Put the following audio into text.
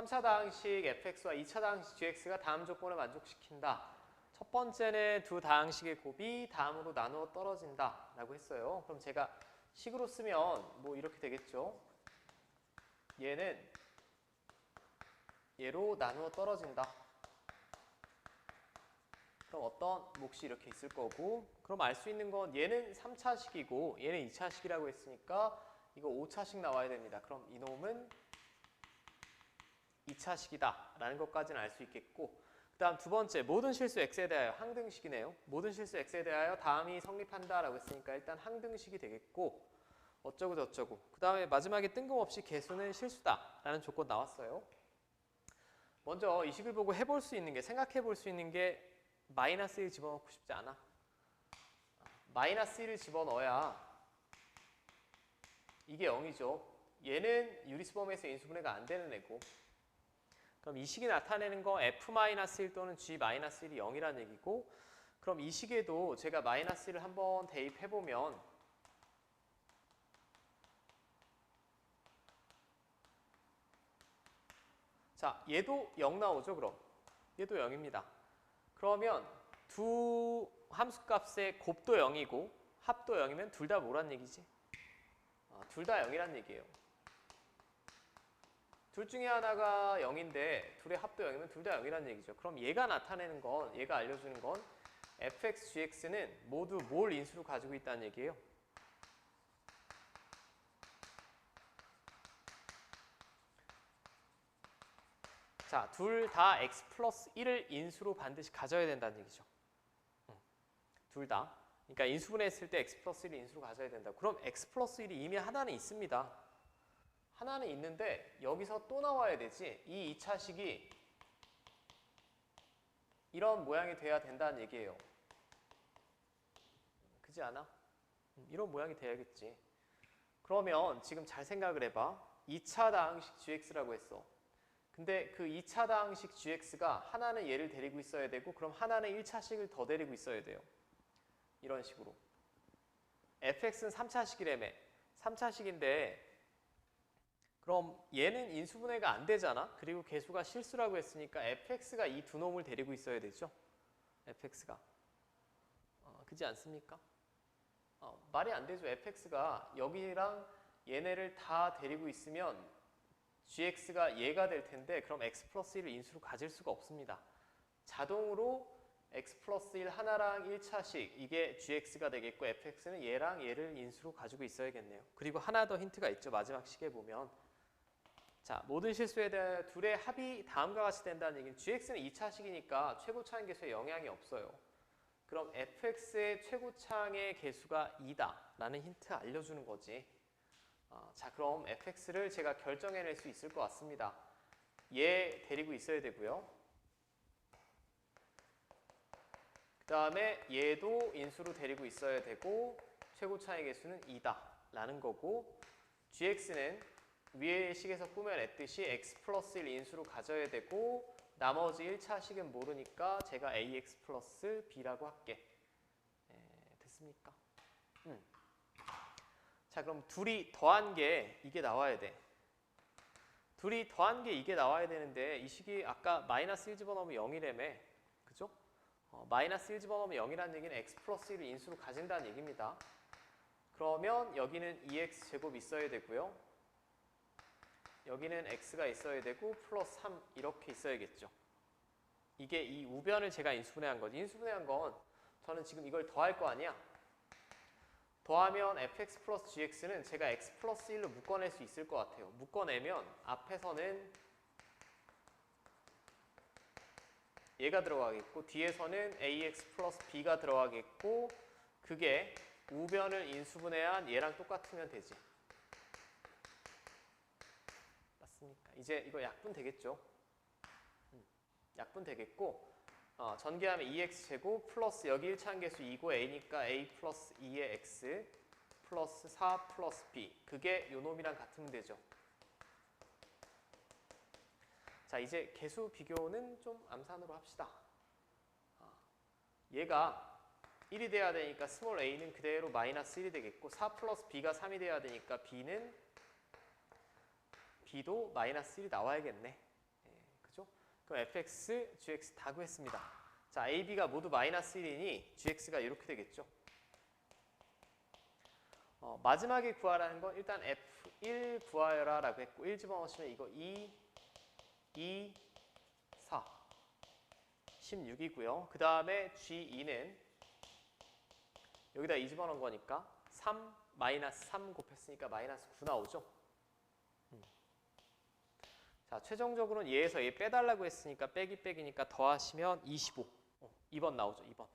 3차 다항식 fx와 2차 다항식 gx가 다음 조건을 만족시킨다. 첫 번째는 두 다항식의 곱이 다음으로 나누어 떨어진다 라고 했어요. 그럼 제가 식으로 쓰면 뭐 이렇게 되겠죠. 얘는 얘로 나누어 떨어진다. 그럼 어떤 몫이 이렇게 있을 거고 그럼 알 수 있는 건 얘는 3차식이고 얘는 2차식이라고 했으니까 이거 5차식 나와야 됩니다. 그럼 이놈은 2차식이다 라는 것까지는 알 수 있겠고 그 다음 두 번째 모든 실수 x에 대하여 항등식이네요. 모든 실수 x에 대하여 다음이 성립한다 라고 했으니까 일단 항등식이 되겠고 어쩌고 저쩌고 그 다음에 마지막에 뜬금없이 개수는 실수다 라는 조건 나왔어요. 먼저 이 식을 보고 해볼 수 있는 게 생각해 볼 수 있는 게 마이너스 1 집어넣고 싶지 않아. 마이너스 1을 집어넣어야 이게 0이죠. 얘는 유리수범에서 인수분해가 안 되는 애고 그럼 이 식이 나타내는 거 f-1 또는 g-1이 0이라는 얘기고 그럼 이 식에도 제가 마이너스 1을 한번 대입해보면 자 얘도 0 나오죠 그럼? 얘도 0입니다. 그러면 두 함수값의 곱도 0이고 합도 0이면 둘 다 뭐란 얘기지? 아, 둘다 0이란 얘기예요 둘 중에 하나가 0인데 둘의 합도 0이면 둘 다 0이라는 얘기죠. 그럼 얘가 나타내는 건, 얘가 알려주는 건 fx, gx는 모두 뭘 인수로 가지고 있다는 얘기예요. 자, 둘 다 x 플러스 1을 인수로 반드시 가져야 된다는 얘기죠. 둘 다. 그러니까 인수분해했을 때 x 플러스 1을 인수로 가져야 된다. 그럼 x 플러스 1이 이미 하나는 있습니다. 하나는 있는데 여기서 또 나와야 되지. 이 2차식이 이런 모양이 돼야 된다는 얘기예요. 그지 않아? 음, 이런 모양이 돼야겠지. 그러면 지금 잘 생각을 해봐. 2차 다항식 gx라고 했어. 근데 그 2차 다항식 gx가 하나는 얘를 데리고 있어야 되고 그럼 하나는 1차식을 더 데리고 있어야 돼요. 이런 식으로. fx는 3차식이라며. 3차식인데 그럼 얘는 인수분해가 안 되잖아. 그리고 개수가 실수라고 했으니까 fx가 이 두 놈을 데리고 있어야 되죠. fx가. 어, 그지 않습니까? 어, 말이 안 되죠. fx가 여기랑 얘네를 다 데리고 있으면 gx가 얘가 될 텐데 그럼 x 플러스 1을 인수로 가질 수가 없습니다. 자동으로 x 플러스 1 하나랑 1차식 이게 gx가 되겠고 fx는 얘랑 얘를 인수로 가지고 있어야겠네요. 그리고 하나 더 힌트가 있죠. 마지막 식에 보면 자, 모든 실수에 대해 둘의 합이 다음과 같이 된다는 얘기는 gx는 2차식이니까 최고차항 개수에 영향이 없어요. 그럼 fx의 최고차항의 개수가 2다 라는 힌트 알려주는 거지. 어, 자, 그럼 fx를 제가 결정해낼 수 있을 것 같습니다. 얘 데리고 있어야 되고요. 그 다음에 얘도 인수로 데리고 있어야 되고 최고차의 개수는 2다 라는 거고 gx는 위의 식에서 꾸며냈듯이 x 플러스 1 인수로 가져야 되고 나머지 1차 식은 모르니까 제가 ax 플러스 b라고 할게. 에, 됐습니까? 음. 자 그럼 둘이 더한 게 이게 나와야 돼. 둘이 더한 게 이게 나와야 되는데 이 식이 아까 마이너스 1 집어넣으면 0이래매. 그죠? 어, 마이너스 1 집어넣으면 0이라는 얘기는 x 플러스 1을 인수로 가진다는 얘기입니다. 그러면 여기는 2x 제곱 있어야 되고요. 여기는 x가 있어야 되고 플러스 3 이렇게 있어야겠죠. 이게 이 우변을 제가 인수분해한 거지. 인수분해한 건 저는 지금 이걸 더할 거 아니야. 더하면 fx 플러스 gx는 제가 x 플러스 1로 묶어낼 수 있을 것 같아요. 묶어내면 앞에서는 얘가 들어가겠고 뒤에서는 ax 플러스 b가 들어가겠고 그게 우변을 인수분해한 얘랑 똑같으면 되지. 맞습니까? 이제 이거 약분 되겠죠? 음, 약분 되겠고 어, 전개하면 2x제곱 플러스 여기 1차항 개수 2고 a니까 a 플러스 2의 x 플러스 4 플러스 b 그게 요 놈이랑 같으면 되죠. 자 이제 개수 비교는 좀 암산으로 합시다. 어, 얘가 1이 돼야 되니까 스몰 a는 그대로 마이너스 1이 되겠고 4 플러스 b가 3이 돼야 되니까 b는 b도 마이너스 1이 나와야겠네. 그럼 fx, gx 다 구했습니다. 자, a, b가 모두 마이너스 1이니 gx가 이렇게 되겠죠. 어, 마지막에 구하라는 건 일단 f1 구하여라 라고 했고 1 집어넣으시면 이거 2, 2, 4, 16이고요. 그 다음에 g2는 여기다 2 집어넣은 거니까 3, 마이너스 3 곱했으니까 마이너스 9 나오죠. 음. 자, 최종적으로는 얘에서 얘 빼달라고 했으니까 빼기 빼기니까 더하시면 25. 어, 2번 나오죠, 2번.